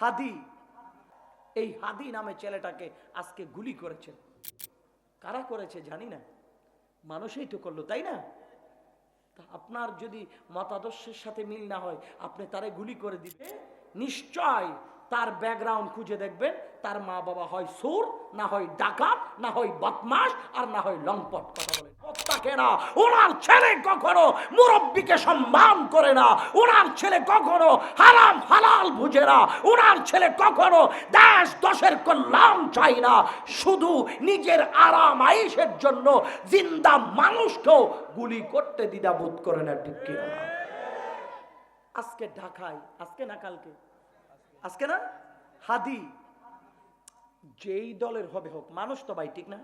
হাদি। এই হাদি নামে ছেলেটাকে আজকে গুলি করেছে। কারা করেছে জানি না। মানুষই তো করল, তাই না? আপনার যদি মতাদর্শের সাথে মিল না হয়, আপনি তারে গুলি করে দিতে, নিশ্চয় তার ব্যাকগ্রাউন্ড খুঁজে দেখবেন, তার মা বাবা হয় সুর না হয় ডাকাত, না হয় বদমাস আর না হয় লংপট কথা বলেন প্রত্যেকে না ওনার ছেলে কখনো মুরব্বীকে সম্মান করে না, ওনার ছেলে কখনো হারাম হালাল বুঝে না, ওনার ছেলে কখনো দেশ দশের কল্যাণ চাই না, শুধু নিজের আরাম আইসের জন্য জিন্দা মানুষকেও গুলি করতে দ্বিধাবোধ করে না, ঠিক কিনা? আজকে ঢাকায়, আজকে না কালকে? আজকে না? হাদি, যেই দলের হবে হোক, মানুষ তো ভাই ঠিক না?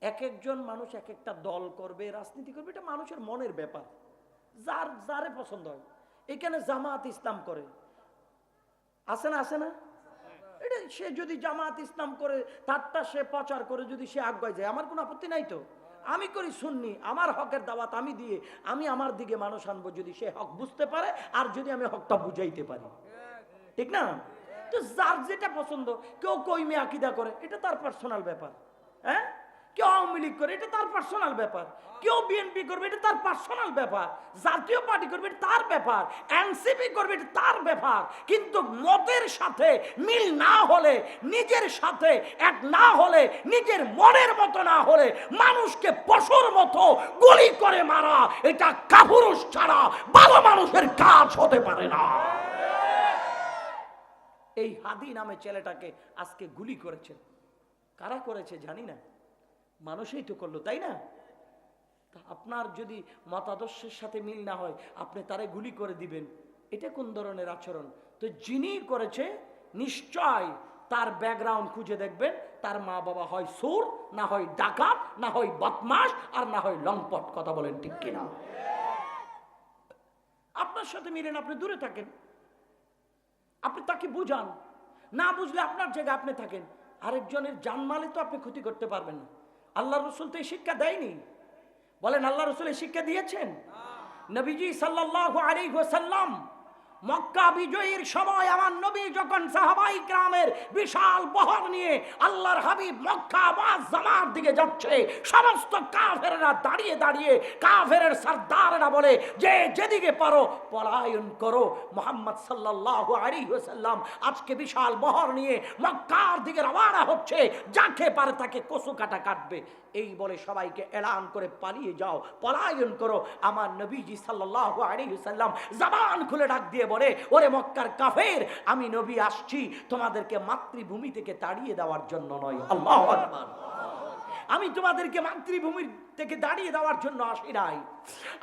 এক একজন মানুষ এক একটা দল করবে, রাজনীতি করবে, এটা মানুষের মনের ব্যাপার। যার, যারে পছন্দ হয়। এখানে জামাত ইসলাম করে। আছে না আছে না? এটা সে যদি জামাত ইসলাম করে, তারটা সে প্রচার করে, যদি সে আগুয়ায় যায়। আমার কোনো আপত্তি নাই তো। আমি করি শুননি আমার হকের দাওয়াত আমি দিয়ে, আমি আমার দিকে মানুষ আনব যদি সে হক বুঝতে পারে, আর যদি আমি হকটা বুঝাইতে পারি। ঠিক না? তো যার যেটা পছন্দ, কেউ কইমে আকিদা করে, এটা তার পার্সোনাল ব্যাপার। হ্যাঁ? কেউ আওয়ামী লীগ করে, এটা তার পার্সোনাল ব্যাপার। কেউ বিএনপি করবে, এটা তার পার্সোনাল ব্যাপার। জাতীয় পার্টি করবে, এটা তার ব্যাপার। এনসিপি করবে, এটা তার ব্যাপার। কিন্তু মতের সাথে মিল না হলে, নিজের সাথে এক না হলে, নিজের মনের মতো না হলে, মানুষকে পশুর মতো গুলি করে মারা, এটা কাপুরুষ ছাড়া ভালো মানুষের কাজ হতে পারে না। এই হাদি নামে ছেলেটাকে আজকে গুলি করেছে। কারা করেছে জানি না। মানুষই তো করল, তাই না? আপনার যদি মতাদর্শের সাথে মিল না হয়, আপনি তারে গুলি করে দিবেন। এটা কোন ধরনের আচরণ? তো যিনি করেছে, নিশ্চয় তার ব্যাকগ্রাউন্ড খুঁজে দেখবেন, তার মা বাবা হয় সুর না হয় ডাকাত, না হয় বদমাস আর না হয় লংপট কথা বলেন ঠিক কিনা? আপনার সাথে মিলেন, আপনি দূরে থাকেন। আপনি তাকে বুঝান। না বুঝলে আপনার জায়গায় আপনি থাকেন। আরেকজনের জানমালে তো আপনি ক্ষতি করতে পারবেন না। আল্লাহ রসুল তো এই শিক্ষা দেয়নি। বলেন আল্লাহ রসুল এই শিক্ষা দিয়েছেন? নবীজি সাল্লাহ আলী সাল্লাম মক্কা বিজয়ীর সময় আমার নবী যখন সাহাবাই গ্রামের বিশাল বহর নিয়ে আল্লাহর হাবিব মক্কা আওয়াজ জামার দিকে যাচ্ছে, সমস্ত কাফেরেরা দাঁড়িয়ে দাঁড়িয়ে কাফেরের সর্দারেরা বলে, যে যেদিকে পারো পলায়ন করো। মোহাম্মদ সাল্লাহ আলী সাল্লাম আজকে বিশাল বহর নিয়ে মক্কার দিকে রওয়ানা হচ্ছে, যাকে পারে তাকে কচু কাটা কাটবে। এই বলে সবাইকে এলান করে পালিয়ে যাও, পলায়ন করো। আমার নবীজি সাল্লাহ আলী সাল্লাম জবান খুলে ডাক দিয়ে বলে, ওরে মক্কার কাফের, আমি নবী আসছি তোমাদেরকে মাতৃভূমি থেকে তাড়িয়ে দেওয়ার জন্য নয়। আল্লাহ আমি তোমাদেরকে মাতৃভূমির থেকে দাঁড়িয়ে দেওয়ার জন্য আসি নাই।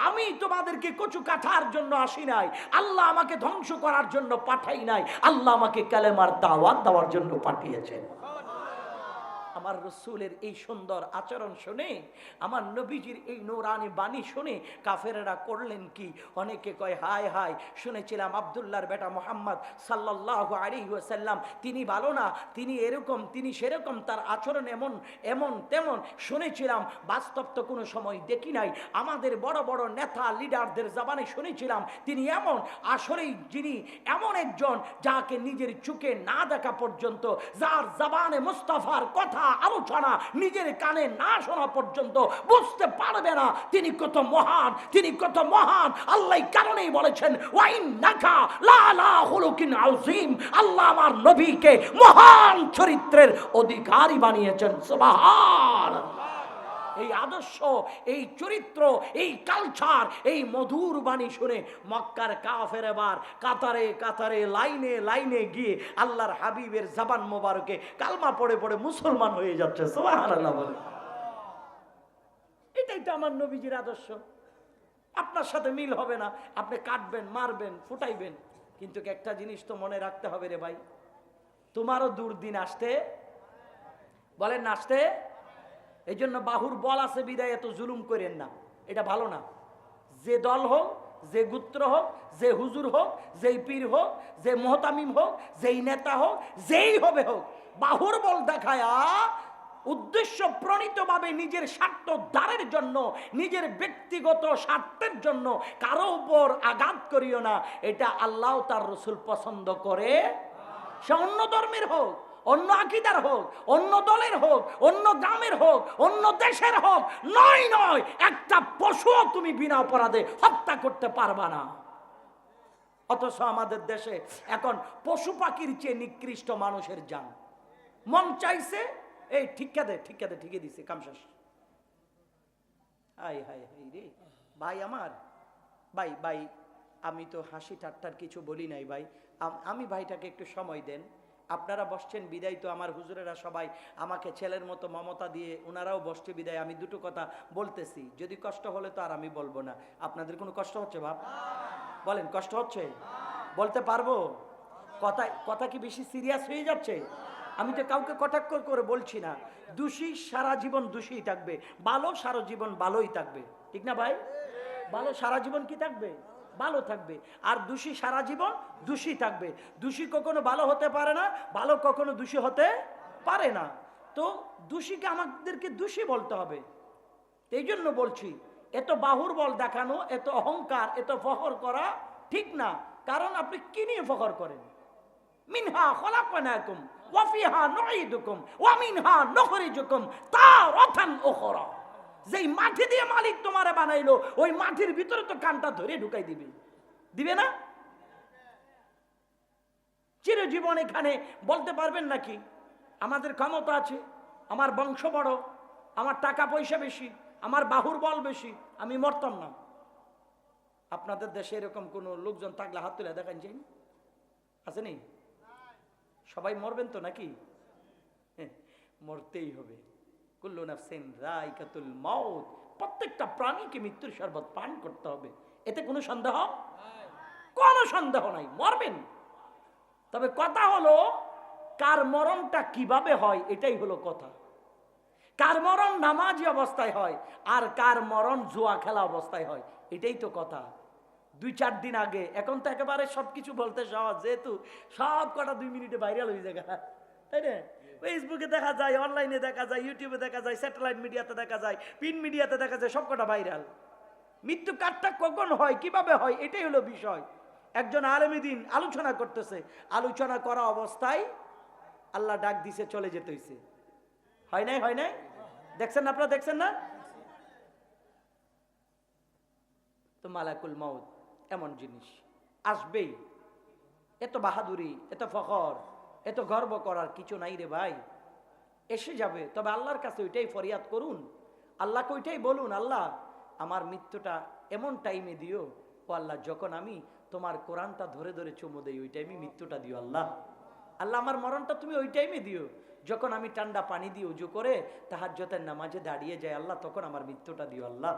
আমি তোমাদেরকে কচু কাঠার জন্য আসি নাই। আল্লাহ আমাকে ধ্বংস করার জন্য পাঠাই নাই। আল্লাহ আমাকে কালেমার দাওয়াত দেওয়ার জন্য পাঠিয়েছেন। আমার রসুলের এই সুন্দর আচরণ শুনে, আমার নবীজির এই নৌরানি বাণী শুনে কাফেরেরা করলেন কি? অনেকে কয়, হায় হায়, শুনেছিলাম আবদুল্লাহর বেটা মোহাম্মদ সাল্লাহ আলী সাল্লাম তিনি ভালো না, তিনি এরকম, তিনি সেরকম, তার আচরণ এমন এমন তেমন, শুনেছিলাম, বাস্তব তো কোনো সময় দেখি নাই, আমাদের বড় বড় নেতা লিডারদের জবানে শুনেছিলাম, তিনি এমন, আসলেই যিনি এমন একজন, যাকে নিজের চোখে না দেখা পর্যন্ত, যার জবানে মুস্তাফার কথা আলোচনা নিজের কানে না শোনা পর্যন্ত বুঝতে পারবে না। তিনি কত মহান, তিনি কত মহান। আল্লাহ কারণেই বলেছেন ওয়াইন নাখা লা লা হুলুকিন আযীম। আল্লাহ আমার নবীকে মহান চরিত্রের অধিকারী বানিয়েছেন। সুবহানাল্লাহ। এই আদর্শ, এই চরিত্র, এই কালচার এই মধুর বাণী শুনে মক্কার কাফের এবার কাতারে কাতারে, লাইনে লাইনে গিয়ে আল্লাহর হাবিবের জাবান মোবারকে কালমা পড়ে পড়ে মুসলমান হয়ে যাচ্ছে। বলে। এটাই তো আমার নবীজির আদর্শ। আপনার সাথে মিল হবে না। আপনি কাটবেন, মারবেন, ফুটাইবেন। কিন্তু একটা জিনিস তো মনে রাখতে হবে রে ভাই। তোমারও দুর্দিন আসতে, বলেন আসতে এই জন্য বাহুর বল আছে বিদায়, এত জুলুম করেন না। এটা ভালো না। যে দল হোক, যে গুত্র হোক, যে হুজুর হোক, যেই পীর হোক, যে মোহতামিম হোক, যেই নেতা হোক, যেই হবে হোক, বাহুর বল দেখায়া উদ্দেশ্য প্রণীতভাবে নিজের স্বার্থ দ্বারের জন্য, নিজের ব্যক্তিগত স্বার্থের জন্য কারও উপর আঘাত করিও না। এটা আল্লাহ তার রসুল পছন্দ করে। সে অন্য ধর্মের হোক অন্য আকিদার হোক, অন্য দলের হোক, অন্য গ্রামের হোক, অন্য দেশের হোক, নয় নয়, একটা পশুও তুমি বিনা অপরাধে হত্যা করতে পারবা না। অথচ আমাদের দেশে এখন পশু পাখির চেয়ে নিকৃষ্ট মানুষের যান মন চাইছে, এই ঠিকা দে ঠিকা দে ঠিকে দিছে কামশেষ হাই হাই হাই রে, ভাই আমার, ভাই ভাই, আমি তো হাসি ঠাট্টার কিছু বলি নাই ভাই। আমি ভাইটাকে একটু সময় দেন। আপনারা বসছেন, বিদায় তো আমার হুজুরেরা সবাই আমাকে ছেলের মতো মমতা দিয়ে ওনারাও বসছে, বিদায়। আমি দুটো কথা বলতেছি, যদি কষ্ট হলে তো আর আমি বলব না। আপনাদের কোনো কষ্ট হচ্ছে, বাপ? বলেন, কষ্ট হচ্ছে? বলতে পারব? কথা কথা কি বেশি সিরিয়াস হয়ে যাচ্ছে? আমি তো কাউকে কটাক্ষ করে বলছি না। দোষী সারা জীবন দোষী থাকবে, ভালো সারা জীবন ভালোই থাকবে। ঠিক না ভাই? ভালো সারা জীবন কি থাকবে? ভালো থাকবে। আর দোষী সারা জীবন দোষী থাকবে। দোষী কখনো ভালো হতে পারে না, ভালো কখনো দোষী হতে পারে না। তো দোষীকে আমাদেরকে দোষী বলতে হবে। এই জন্য বলছি, এত বাহুর বল দেখানো, এত অহংকার, এত ফখর করা ঠিক না। কারণ আপনি কি নিয়ে ফখর করেন? মিনহা খলাকনাকুম ওয়া ফিহা নুঈদুকুম ওয়া মিনহা নুখরিজুকুম তারাতান উখরা। যেই মাটি দিয়ে মালিক তোমারে বানাইলো ওই মাটির ভিতরে তো কানটা ধরে ঢুকাই দিবে। দিবে না? চিরজীবন এখানে বলতে পারবেন নাকি? আমাদের ক্ষমতা আছে আমার বংশ বড় আমার টাকা পয়সা বেশি আমার বাহুর বল বেশি আমি মরতাম না। আপনাদের দেশে এরকম কোনো লোকজন থাকলে হাত তুলে দেখান যাই আছে নি সবাই মরবেন তো নাকি? হ্যাঁ, মরতেই হবে। কুল্লু নাফসিন রাইকাতুল মাউত। প্রত্যেকটা প্রাণীকে মৃত্যুর শরবত পান করতে হবে। এতে কোনো সন্দেহ? কোনো সন্দেহ নাই, মরবেন। তবে কথা হলো, কার মরণটা কীভাবে হয়, এটাই হলো কথা। কার মরণ নামাজি অবস্থায় হয়, আর কার মরণ জুয়া খেলা অবস্থায় হয়, এটাই তো কথা। দুই চার দিন আগে, এখন তো একেবারে সবকিছু বলতে সহজ, যেহেতু সব কটা দুই মিনিটে ভাইরাল হয়ে যায় তাই না? ফেসবুকে দেখা যায় অনলাইনে দেখা যায় ইউটিউবে দেখা যায় স্যাটেলাইট মিডিয়াতে দেখা যায় প্রিন্ট মিডিয়াতে দেখা যায়, সবকটা ভাইরাল মৃত্যু কাঠটা কখন হয়, কীভাবে হয়, এটাই হলো বিষয়। একজন আলেমী দিন আলোচনা করতেছে, আলোচনা করা অবস্থায় আল্লাহ ডাক দিছে, চলে যেতে হইছে। হয় নাই হয় নাই? দেখছেন না আপনারা, দেখছেন না? তো মালাকুল মউত, এমন জিনিস। আসবেই। এত বাহাদুরি, এত ফখর। এত গর্ব করার কিছু নাই রে ভাই। এসে যাবে। তবে আল্লাহর কাছে ওইটাই ফরিয়াদ করুন। আল্লাহকে ওইটাই বলুন, আল্লাহ, আমার মৃত্যুটা এমন টাইমে দিও। ও আল্লাহ, যখন আমি তোমার কোরআনটা ধরে ধরে চুমো দেই, ওই টাইমে মৃত্যুটা দিও আল্লাহ। আল্লাহ, আমার মরণটা তুমি ওই টাইমে দিও। যখন আমি ঠান্ডা পানি দিয়ে উজু করে তাহার নামাজে দাঁড়িয়ে যাই, আল্লাহ, তখন আমার মৃত্যুটা দিও আল্লাহ।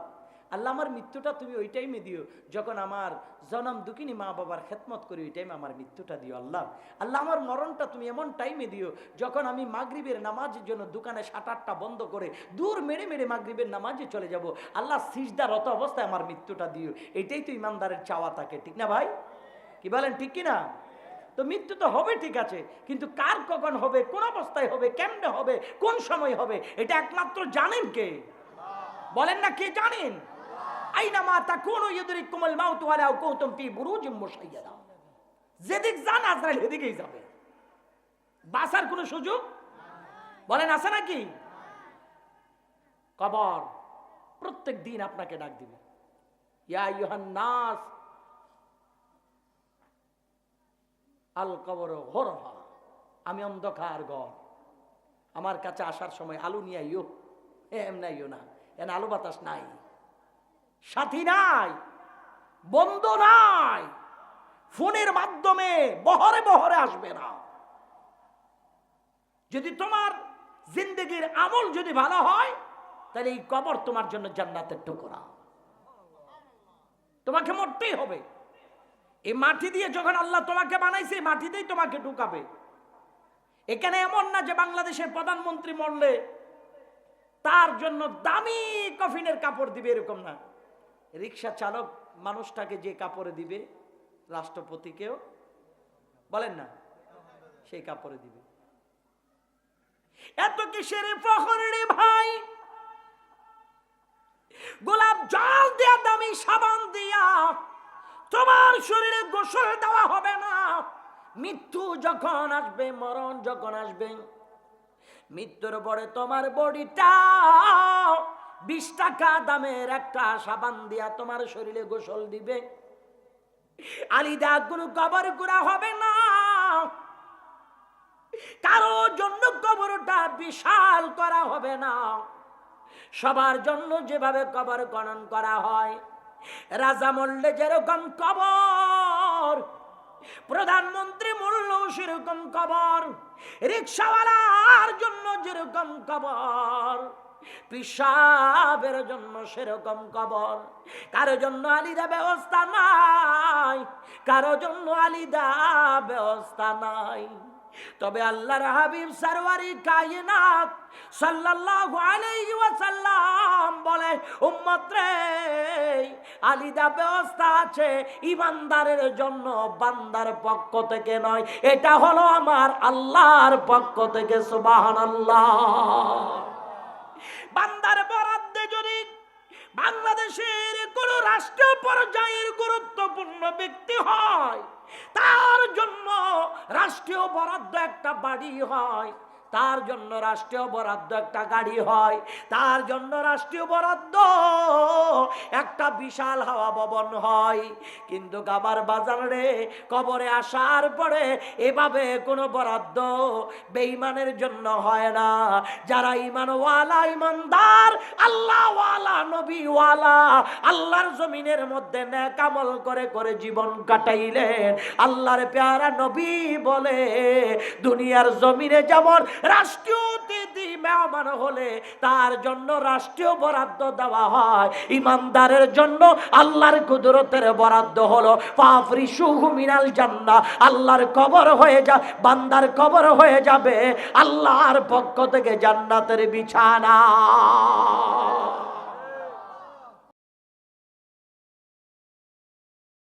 আল্লাহ আমার মৃত্যুটা তুমি ওই টাইমে দিও। যখন আমার জনম দুঃখিনী মা বাবার খেদমত করি, ওই টাইমে আমার মৃত্যুটা দিও আল্লাহ। আল্লাহ আমার মরণটা তুমি এমন টাইমে দিও, যখন আমি মাগরিবের নামাজের জন্য দোকানে সাত আটটা বন্ধ করে দূর মেরে মেরে মাগরিবের নামাজে চলে যাব, আল্লাহ সিজদারত অবস্থায় আমার মৃত্যুটা দিও। এটাই তো ইমানদারের চাওয়া থাকে ঠিক না ভাই? কি বলেন, ঠিক কি না তো মৃত্যু তো হবে ঠিক আছে, কিন্তু কার কখন হবে, কোন অবস্থায় হবে, কেমনে হবে, কোন সময় হবে, এটা একমাত্র জানেন কে? বলেন না কে জানেন? আইনামা তাকুনু মাউত ওয়ালাউ কুনতুম ফি বুরুজিম যেদিক যান আজরাইল সেদিকেই যাবে। কোনো সুযোগ? বলেন, আছে নাকি? কবর। প্রত্যেক দিন আপনাকে ডাক দিবে। ইয়া ইউহান নাস আল কবর ঘোরহা আমি অন্ধকার ঘর। আমার কাছে আসার সময় আলু নিয়ে আইও এম নাইও না। এন আলু বাতাস নাই। সাথী নাই, বন্ধু নাই, ফোনের মাধ্যমে বহরে বহরে আসবে না। যদি তোমার জিন্দগির আমল যদি ভালো হয়, তাহলে এই কবর তোমার জন্য জান্নাতের টুকরা। তোমাকে মরতেই হবে। এই মাটি দিয়ে যখন আল্লাহ তোমাকে বানাইছে, এই মাটিতেই তোমাকে ঢুকাবে। এখানে এমন না যে বাংলাদেশের প্রধানমন্ত্রী মরলে তার জন্য দামি কফিনের কাপড় দিবে, এরকম না। রিক্সা চালক মানুষটাকে যে কাপড়ে দিবে, রাষ্ট্রপতিকেও, বলেন না, সেই কাপড়ে দিবে। এত কিসের ফখর রে ভাই? গোলাপ জল দেয়া, দামি সাবান দিয়া, তোমার শরীরে গোসল দেওয়া হবে না। মৃত্যু যখন আসবে, মরণ যখন আসবে, মৃত্যুর পরে তোমার বডিটা বিশ টাকা দামের একটা সাবান দিয়া তোমার শরীরে গোসল দিবে। আলিদা কোনো কবর করা হবে না। কারও জন্য কবরটা বিশাল করা হবে না। সবার জন্য যেভাবে কবর খনন করা হয়, রাজা মরলে যেরকম কবর, প্রধানমন্ত্রী মরলেও সেরকম কবর, রিক্সাওয়ালার জন্য যেরকম কবর। পিসাবের জন্য সেরকম কবর। কারও জন্য আলিদা ব্যবস্থা নাই, কারও জন্য আলিদা ব্যবস্থা নাই। তবে আল্লাহর হাবিব সারওয়ারি কায়নাত সাল্লাল্লাহু আলাইহি ওয়াসাল্লাম বলে উম্মত রে আলিদা ব্যবস্থা আছে ইমানদারের জন্য, বান্দার পক্ষ থেকে নয়। এটা হলো আমার আল্লাহর পক্ষ থেকে, সুবহানাল্লাহ। বান্দার বরাদ্দে যদি বাংলাদেশের কোন রাষ্ট্র পর্যায়ের গুরুত্বপূর্ণ ব্যক্তি হয়, তার জন্য রাষ্ট্রীয় বরাদ্দ একটা বাড়ি হয়। তার জন্য রাষ্ট্রীয় বরাদ্দ একটা গাড়ি হয়, তার জন্য রাষ্ট্রীয় বরাদ্দ একটা বিশাল হাওয়া ভবন হয়। কিন্তু গাবার বাজারে কবরে আসার পরে এভাবে কোনো বরাদ্দ বেঈমানের জন্য হয় না। যারা ইমানওয়ালা ইমানদার আল্লাহওয়ালা, নবীওয়ালা, আল্লাহর জমিনের মধ্যে নেকামল করে করে জীবন কাটাইলেন, আল্লাহর পেয়ারা নবী বলে, দুনিয়ার জমিনে যেমন রাষ্ট্রীয় মেহমান হলে তার জন্য রাষ্ট্রীয় বরাদ্দ দেওয়া হয়। ইমানদারের জন্য আল্লাহর কুদরতের বরাদ্দ হলো। পাফরি সুহুমিনাল জান্না আল্লাহর কবর হয়ে যা, বান্দার কবর হয়ে যাবে। আল্লাহর পক্ষ থেকে জান্নাতের বিছানা।